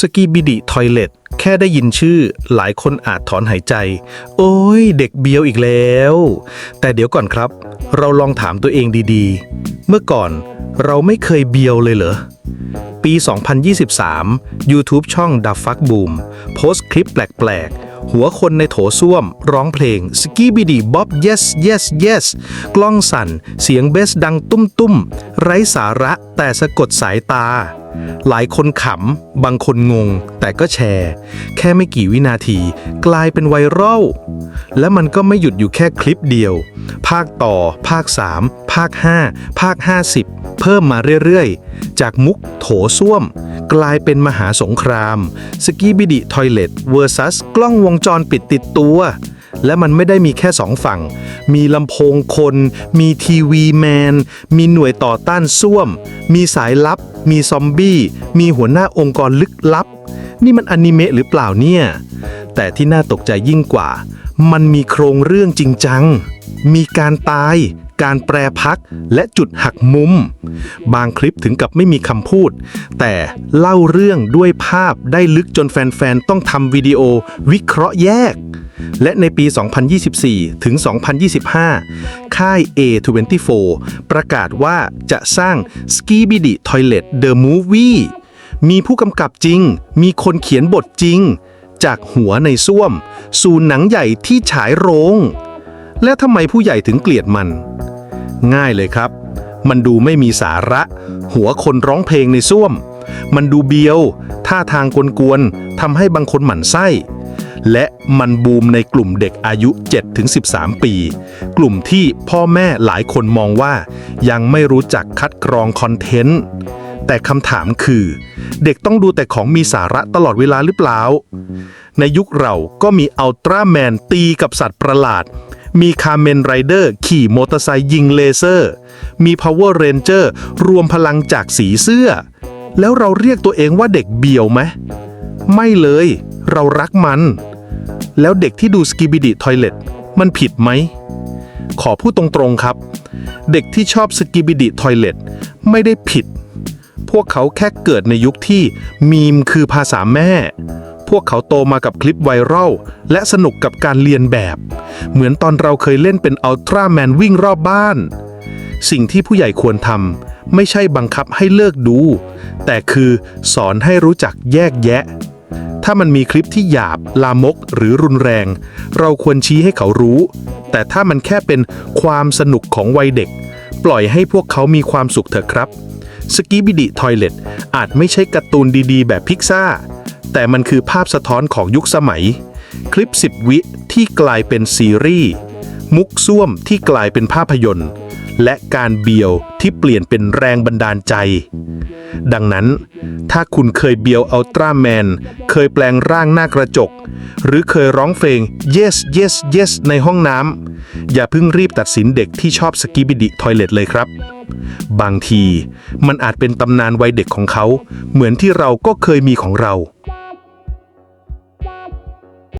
สกีบิดิทอยเลตแค่ได้ยินชื่อหลายคนอาจถอนหายใจ โอ้ยเด็กเบียวอีกแล้ว แต่เดี๋ยวก่อนครับ เราลองถามตัวเองดีๆ เมื่อก่อนเราไม่เคยเบียวเลยเหรอ ปี 2023 YouTube ช่อง The Fuck Boom โพสต์คลิปแปลกๆ หัวคนในโถส้วม ร้องเพลง s k i b i d i Bob Yes Yes Yes กล้องสั่น เสียงเบสดังตุ้มๆ ไร้สาระแต่สะกดสายตา หลายคนขำ บางคนงง แต่ก็แชร์ แค่ไม่กี่วินาที กลายเป็นไวรัล และมันก็ไม่หยุดอยู่แค่คลิปเดียว ภาคต่อ ภาค 3 ภาค 5 ภาค 50 เพิ่มมาเรื่อยๆ จากมุกโถส้วม กลายเป็นมหาสงคราม สกีบิดิทอยเลตเวอร์ซัสกล้องวงจรปิดติดตัว และมันไม่ได้มีแค่สองฝั่ง มีลำโพงคน มีทีวีแมน มีหน่วยต่อต้านส้วม มีสายลับ มีซอมบี้ มีหัวหน้าองค์กรลึกลับ นี่มันอนิเมะหรือเปล่าเนี่ย แต่ที่น่าตกใจยิ่งกว่า มันมีโครงเรื่องจริงจัง มีการตาย การแปรพัก และจุดหักมุม บางคลิปถึงกับไม่มีคำพูด แต่เล่าเรื่องด้วยภาพได้ลึกจนแฟนๆ ต้องทำวิดีโอวิเคราะห์แยก และในปี 2024 ถึง 2025 ค่าย A24 ประกาศว่าจะสร้าง s k i b i d i Toilet The Movie มีผู้กำกับจริง มีคนเขียนบทจริง จากหัวในส้วม สู่หนังใหญ่ที่ฉายโรง และทำไมผู้ใหญ่ถึงเกลียดมัน ง่ายเลยครับ มันดูไม่มีสาระ หัวคนร้องเพลงในส้วม มันดูเบียว ท่าทางกวนๆทำให้บางคนหมั่นไส้ และมันบูมในกลุ่มเด็กอายุ 7-13 ปี กลุ่มที่พ่อแม่หลายคนมองว่า ยังไม่รู้จักคัดกรองคอนเทนต์ แต่คำถามคือ เด็กต้องดูแต่ของมีสาระตลอดเวลาหรือเปล่า ในยุคเราก็มีอัลตร้าแมนตีกับสัตว์ประหลาดมีคาเมนไรเดอร์ขี่มอเตอร์ไซค์ยิงเลเซอร์ มีพาวเวอร์เรนเจอร์รวมพลังจากสีเสื้อ แล้วเราเรียกตัวเองว่าเด็กเบียวไหม ไม่เลย เรารักมัน แล้วเด็กที่ดูสกิบิดิทอยเลตมันผิดไหม ขอพูดตรงๆครับ เด็กที่ชอบสกิบิดิทอยเลตไม่ได้ผิด พวกเขาแค่เกิดในยุคที่มีมคือภาษาแม่ พวกเขาโตมากับคลิปไวรัลและสนุกกับการเรียนแบบ เหมือนตอนเราเคยเล่นเป็นอัลตร้าแมนวิ่งรอบบ้าน สิ่งที่ผู้ใหญ่ควรทำไม่ใช่บังคับให้เลิกดู แต่คือสอนให้รู้จักแยกแยะ ถ้ามันมีคลิปที่หยาบ ลามก หรือรุนแรง เราควรชี้ให้เขารู้ แต่ถ้ามันแค่เป็นความสนุกของวัยเด็ก ปล่อยให้พวกเขามีความสุขเถอะครับสกีบิดิทอยเลตอาจไม่ใช่การ์ตูนดีๆ แบบพิกซ่า แต่มันคือภาพสะท้อนของยุคสมัย คลิป 10 วิที่กลายเป็นซีรีส์ มุกซ่วมที่กลายเป็นภาพยนตร์ และการเบียวที่เปลี่ยนเป็นแรงบันดาลใจ ดังนั้น ถ้าคุณเคยเบียวอัลตร้าแมน เคยแปลงร่างหน้ากระจก หรือเคยร้องเพลง yes yes yes ในห้องน้ำ อย่าเพิ่งรีบตัดสินเด็กที่ชอบสกิบิดิทอยเลตเลยครับ บางทีมันอาจเป็นตำนานวัยเด็กของเขา เหมือนที่เราก็เคยมีของเรา